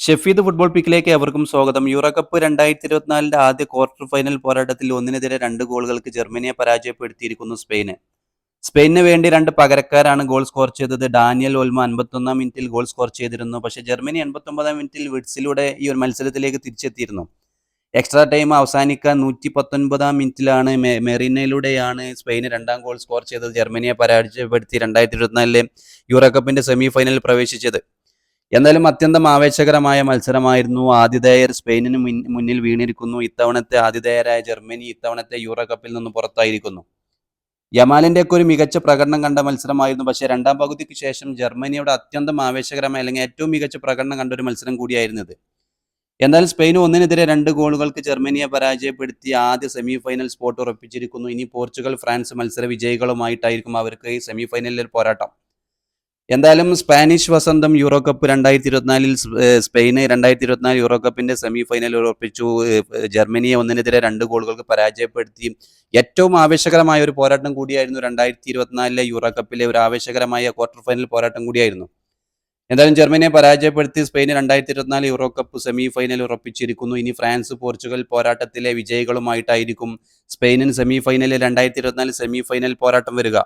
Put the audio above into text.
Shefeed football പിക്കിലേക്ക് എവർക്കും സ്വാഗതം. Euro Cup രണ്ടായിരത്തി ഇരുപത്തിനാലിന്റെ ആദ്യ ക്വാർട്ടർ ഫൈനൽ പോരാട്ടത്തിൽ ഒന്നിനെതിരെ രണ്ട് ഗോളുകൾക്ക് ജർമ്മനിയെ പരാജയപ്പെടുത്തിയിരിക്കുന്നു സ്പെയിന്. സ്പെയിനിന് വേണ്ടി രണ്ട് പകരക്കാരാണ് ഗോൾ സ്കോർ ചെയ്തത്. ഡാനിയൽ ഓൽമ അൻപത്തൊന്നാം മിനിറ്റിൽ ഗോൾ സ്കോർ ചെയ്തിരുന്നു. പക്ഷേ ജർമ്മനി എൺപത്തൊമ്പതാം മിനിറ്റിൽ വിഡ്സിലൂടെ ഈ ഒരു മത്സരത്തിലേക്ക് തിരിച്ചെത്തിയിരുന്നു. എക്സ്ട്രാ ടൈം അവസാനിക്കാൻ നൂറ്റി പത്തൊൻപതാം മിനിറ്റിലാണ് മെറീനയിലൂടെയാണ് സ്പെയിന് രണ്ടാം ഗോൾ സ്കോർ ചെയ്തത്. ജർമ്മനിയെ പരാജയപ്പെടുത്തി രണ്ടായിരത്തി ഇരുപത്തിനാലിലെ യൂറോ കപ്പിന്റെ സെമി ഫൈനലിൽ പ്രവേശിച്ചത്. എന്നാലും അത്യന്തം ആവേശകരമായ മത്സരമായിരുന്നു. ആതിഥേയർ സ്പെയിനിന് മുന്നിൽ വീണിരിക്കുന്നു. ഇത്തവണത്തെ ആതിഥേയരായ ജർമ്മനി ഇത്തവണത്തെ യൂറോ കപ്പിൽ നിന്ന് പുറത്തായിരിക്കുന്നു. യമാലിന്റെ ഒക്കെ ഒരു മികച്ച പ്രകടനം കണ്ട മത്സരമായിരുന്നു. പക്ഷെ രണ്ടാം പകുതിക്ക് ശേഷം ജർമ്മനിയുടെ അത്യന്തം ആവേശകരമായ അല്ലെങ്കിൽ ഏറ്റവും മികച്ച പ്രകടനം കണ്ട ഒരു മത്സരം കൂടിയായിരുന്നു ഇത് എന്നാൽ സ്പെയിൻ ഒന്നിനെതിരെ രണ്ട് ഗോളുകൾക്ക് ജർമ്മനിയെ പരാജയപ്പെടുത്തി ആദ്യ സെമി ഫൈനൽ സ്പോട്ട് ഉറപ്പിച്ചിരിക്കുന്നു. ഇനി പോർച്ചുഗൽ ഫ്രാൻസ് മത്സര വിജയികളുമായിട്ടായിരിക്കും അവർക്ക് ഈ സെമി ഫൈനലിൽ പോരാട്ടം. എന്തായാലും സ്പാനിഷ് വസന്തം യൂറോ കപ്പ് രണ്ടായിരത്തി ഇരുപത്തിനാലിൽ സ്പെയിന് രണ്ടായിരത്തി ഇരുപത്തിനാല് യൂറോ കപ്പിന്റെ സെമി ഫൈനൽ ഉറപ്പിച്ചു ജർമ്മനിയെ ഒന്നിനെതിരെ രണ്ട് ഗോളുകൾക്ക് പരാജയപ്പെടുത്തി ഏറ്റവും ആവേശകരമായ ഒരു പോരാട്ടം കൂടിയായിരുന്നു രണ്ടായിരത്തി ഇരുപത്തിനാലിലെ യൂറോ കപ്പിലെ ഒരു ആവേശകരമായ ക്വാർട്ടർ ഫൈനൽ പോരാട്ടം കൂടിയായിരുന്നു. എന്തായാലും ജർമ്മനിയെ പരാജയപ്പെടുത്തി സ്പെയിന് രണ്ടായിരത്തി ഇരുപത്തിനാല് യൂറോ കപ്പ് സെമി ഫൈനൽ ഉറപ്പിച്ചിരിക്കുന്നു. ഇനി ഫ്രാൻസ് പോർച്ചുഗൽ പോരാട്ടത്തിലെ വിജയികളുമായിട്ടായിരിക്കും സ്പെയിനിന് സെമി ഫൈനലിൽ രണ്ടായിരത്തി ഇരുപത്തിനാല് സെമി ഫൈനൽ പോരാട്ടം വരിക.